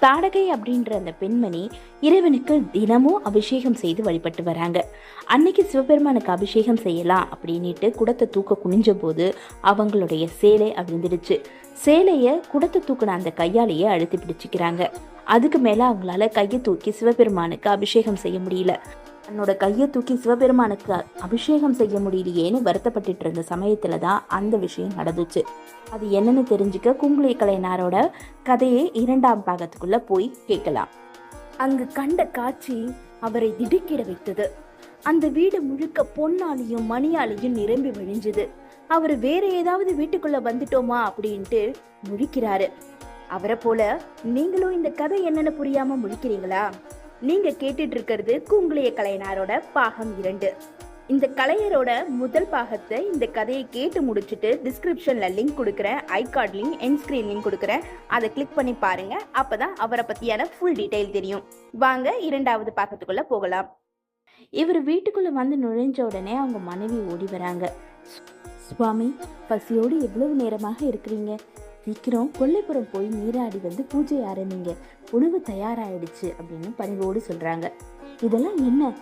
தாடகை அப்படின்ற அந்த பெண்மணி இறைவனுக்கு தினமும் அபிஷேகம் செய்து வழிபட்டு வராங்க. அன்னைக்கு சிவபெருமானுக்கு அபிஷேகம் செய்யலாம் அப்படின்னுட்டு குடத்தை தூக்க குனிஞ்ச போது அவங்களுடைய சேலை அவிழ்ந்துடுச்சு. சேலையை குடத்தை தூக்கின அந்த கையாலேயே அழுத்தி பிடிச்சிக்கிறாங்க. அதுக்கு மேலே அவங்களால கையை தூக்கி சிவபெருமானுக்கு அபிஷேகம் செய்ய முடியல. தன்னோட கையை தூக்கி சிவபெருமானுக்கு அபிஷேகம் செய்ய முடியலையேன்னு வருத்தப்பட்டுட்டு இருந்த சமயத்துல தான் அந்த விஷயம் நடந்துச்சு. அது என்னன்னு தெரிஞ்சுக்க குங்குளி கலைஞரோட கதையை இரண்டாம் பாகத்துக்குள்ள போய் கேட்கலாம். அங்கு கண்ட காட்சி அவரை திடுக்கிட வைத்தது. அந்த வீடு முழுக்க பொன்னாலையும் மணியாலையும் நிரம்பி விழிஞ்சுது அவர் வேற ஏதாவது வீட்டுக்குள்ள வந்துட்டோமா அப்படின்ட்டு முழிக்கிறாரு. அவரை போல நீங்களும் இந்த கதை என்னன்னு புரியாம முழிக்கிறீங்களா? நீங்க கேட்டுட்டு இருக்கிறது கூங்குளிய கலைஞரோட பாகம் இரண்டு. இந்த கலைஞரோட முதல் பாகத்தை இந்த கதையை கேட்டு முடிச்சுட்டு டிஸ்கிரிப்ஷன்ல லிங்க் கொடுக்குறேன் ஐகார்ட் லிங்க் என் ஸ்கிரீன் லிங்க் கொடுக்குறேன். அதை கிளிக் பண்ணி பாருங்க. அப்பதான் அவரை பத்தியான ஃபுல் டீடைல் தெரியும். வாங்க இரண்டாவது பாகத்துக்குள்ள போகலாம். இவர் வீட்டுக்குள்ள வந்து நுழைஞ்ச உடனே அவங்க மனைவி ஓடி வராங்க. சுவாமி பசியோடு எவ்வளவு நேரமாக இருக்கிறீங்க? சீக்கிரம் கொல்லைப்புறம் போய் நீராடி வந்து பூஜை ஆரம்பிங்க. உணவு தயாராயிடுச்சு அப்படின்னு பணிவோடு சொல்றாங்க. இதெல்லாம் என்ன?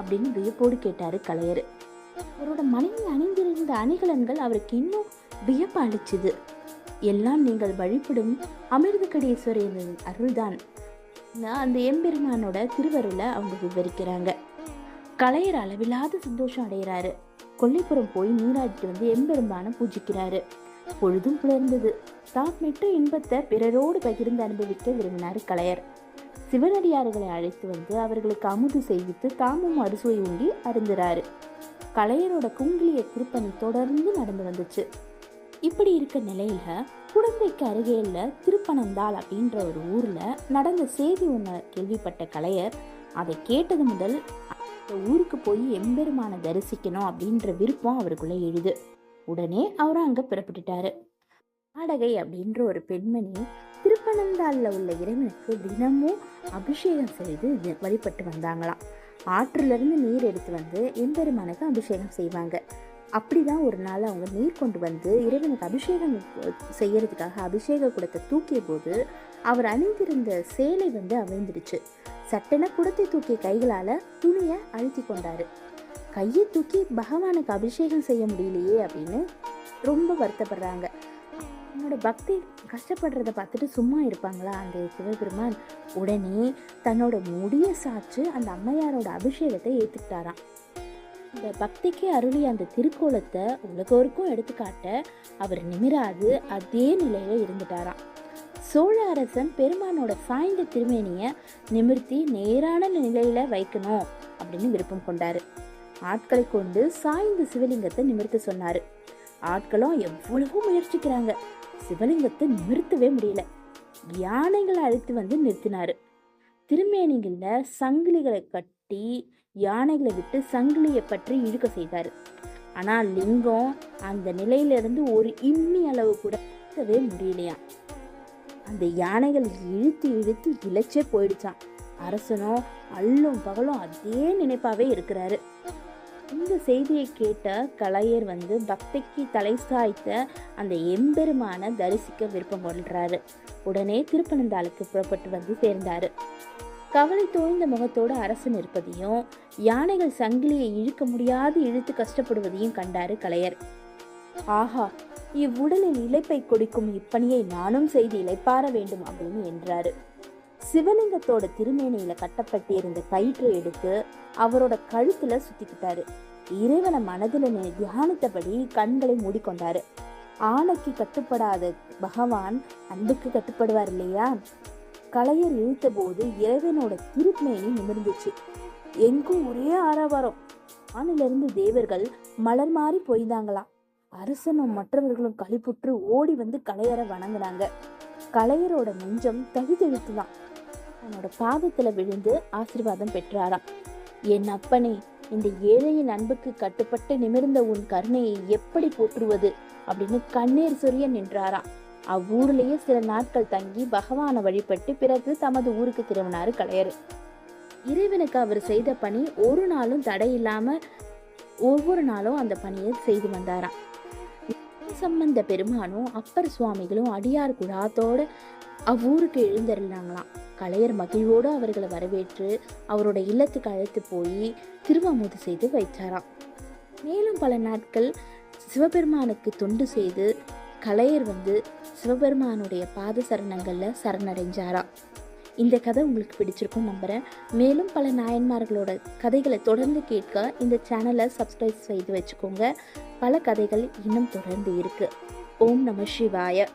அப்படின்னு வியப்போடு கேட்டாரு கலையர். அவரோட மனைவி அணிந்திருந்த அணிகலன்கள் அவருக்கு இன்னும் வியப்பு அளிச்சுது. எல்லாம் நீங்கள் வழிபடும் அமிர்தகடீஸ்வரின் அருள்தான். அந்த எம்பெருமானோட திருவருளை அவங்க விவரிக்கிறாங்க. கலையர் அளவில்லாத சந்தோஷம் அடைகிறாரு. கொல்லைப்புறம் போய் நீராடிட்டு வந்து எம்பெருமான பூஜிக்கிறாரு. பொழுதும் புலர்ந்தது தாம் பெற்ற இன்பத்தை பிறரோடு பகிர்ந்து அனுபவிக்க விரும்பினார் கலையர். சிவனடியார்களை அழைத்து வந்து அவர்களுக்கு அமுது செய்வித்து தாமும் அறுசுவை உண்டி அருந்துறாரு. கலையரோட குங்கிலிய திருப்பணி தொடர்ந்து நடந்து வந்துச்சு. இப்படி இருக்க நிலையில குழந்தைக்கு அருகேல திருப்பனந்தாள் அப்படின்ற ஒரு ஊர்ல நடந்த செய்தி ஒன்று கேள்விப்பட்ட கலையர் அதை கேட்டது முதல் அந்த ஊருக்கு போய் எம்பெருமானை தரிசிக்கணும் அப்படின்ற விருப்பம் அவருக்குள்ளே எழுது. உடனே அவர் அங்க புறப்பட்டுட்டாரு. ஆடகை அப்படின்ற ஒரு பெண்மணி திருப்பனந்தாளில் உள்ள இறைவனுக்கு தினமும் அபிஷேகம் செய்து வழிபட்டு வந்தாங்களாம். ஆற்றிலிருந்து நீர் எடுத்து வந்து எம்பெருமானுக்கு அபிஷேகம் செய்வாங்க. அப்படிதான் ஒரு நாள் அவங்க நீர் கொண்டு வந்து இறைவனுக்கு அபிஷேகம் செய்யறதுக்காக அபிஷேக குடத்தை தூக்கிய போது அவர் அணிந்திருந்த சேலை வந்து அவிழ்ந்துடுச்சு. சட்டென குடத்தை தூக்கிய கைகளால் துணியை அழுத்தி கொண்டாரு. கையை தூக்கி பகவானுக்கு அபிஷேகம் செய்ய முடியலையே அப்படின்னு ரொம்ப வருத்தப்படுறாங்க. என்னோட பக்தி கஷ்டப்படுறத பார்த்துட்டு சும்மா இருப்பாங்களா? அந்த சிவபெருமான் உடனே தன்னோட முடிய சாச்சு அந்த அம்மையாரோட அபிஷேகத்தை ஏற்றுக்கிட்டாராம் இந்த பக்திக்கு அருளிய அந்த திருக்கோலத்தை உலகோருக்கும் எடுத்துக்காட்ட அவர் நிமிராது அதே நிலையில் இருந்துட்டாராம். சோழ அரசன் பெருமானோட சாய்ந்த திருமேனியை நிமிர்த்தி நேரான நிலையில் வைக்கணும் அப்படின்னு விருப்பம் கொண்டாரு. ஆட்களை கொண்டு சாய்ந்து சிவலிங்கத்தை நிமிர்த்த சொன்னாரு. ஆட்களும் எவ்வளவோ முயற்சிக்கிறாங்க. சிவலிங்கத்தை நிமிர்த்தவே முடியல. யானைகளை அழைத்து வந்து நிறுத்தினாரு. திருமேனிகளில் சங்கிலிகளை கட்டி யானைகளை விட்டு சங்கிலியை பற்றி இழுக்க செய்தார். ஆனால் லிங்கம் அந்த நிலையிலிருந்து ஒரு இம்மி அளவு கூட முடியலையாம் அந்த யானைகள் இழுத்து இழுத்து இழைச்சே போயிடுச்சான் அரசனும் அல்லும் பகலும் அதே நினைப்பாவே இருக்கிறாரு. இந்த செய்தியை கேட்ட கலையர் வந்து பக்திக்கு தலை சாய்த்த அந்த எம்பெருமான தரிசிக்க விருப்பம் கொள்கிறாரு உடனே திருப்பனந்தாளுக்கு புறப்பட்டு வந்து சேர்ந்தாரு. கவலை தோய்ந்த முகத்தோடு அரசன் இருப்பதையும் யானைகள் சங்கிலியை இழுக்க முடியாது இழுத்து கஷ்டப்படுவதையும் கண்டாரு கலையர் ஆஹா இவ்வுடலில் இழைப்பை கொடுக்கும் இப்பணியை நானும் செய்து இழைப்பார வேண்டும் அப்படின்னு என்றாரு. சிவலிங்கத்தோட திருமேனியில கட்டப்பட்டிருந்த கயிற்று எடுத்து அவரோட கழுத்துல சுத்திக்கிட்டாரு. இறைவனை மனதில் நி- தியானித்தபடி கண்களை மூடிக்கொண்டாரு. ஆணைக்கு கட்டுப்படாத பகவான் அன்புக்கு கட்டுப்படுவார் இல்லையா? கலையர் இழுத்த போது இறைவனோட திருமேனி நிமிர்ந்துச்சு. எங்கும் ஒரே ஆரவாரம். வானிலிருந்து தேவர்கள் மலர் மாறி போயிருந்தாங்களாம் அரசனும் மற்றவர்களும் களிப்புற்று ஓடி வந்து கலையரை வணங்குனாங்க. கலையரோட நெஞ்சம் தழுதெழுத்துதான் அவனோட பாதத்தில் விழுந்து ஆசீர்வாதம் பெற்றாராம். என் அப்பனே இந்த ஏழையின் அன்புக்கு கட்டுப்பட்டு நிமிர்ந்த உன் கருணையை எப்படி போற்றுவது? அப்படின்னு கண்ணீர் சொரிய நின்றாராம். அவ்வூர்லேயே சில நாட்கள் தங்கி பகவானை வழிபட்டு பிறகு தமது ஊருக்கு திரும்பினாரு கலையர். இறைவனுக்கு அவர் செய்த பணி ஒரு நாளும் தடை இல்லாம ஒவ்வொரு நாளும் அந்த பணியை செய்து வந்தாராம். சம்பந்த பெருமானும் அப்பர் சுவாமிகளும் அடியார் குழாத்தோட அவ்வூருக்கு எழுந்திருந்தாங்களாம். கலையர் மகிழ்வோடு அவர்களை வரவேற்று அவரோட இல்லத்துக்கு அழைத்து போய் திருவாமூது செய்து வைத்தாராம். மேலும் பல நாட்கள் சிவபெருமானுக்கு தொண்டு செய்து கலையர் வந்து சிவபெருமானுடைய பாத சரணங்களில் சரணடைஞ்சாராம். இந்த கதை உங்களுக்கு பிடிச்சிருக்கும் நம்புகிறேன் மேலும் பல நாயன்மார்களோட கதைகளை தொடர்ந்து கேட்க இந்த சேனலை சப்ஸ்கிரைப் செய்து வச்சுக்கோங்க. பல கதைகள் இன்னும் தொடர்ந்து இருக்குது ஓம் நம சிவாய.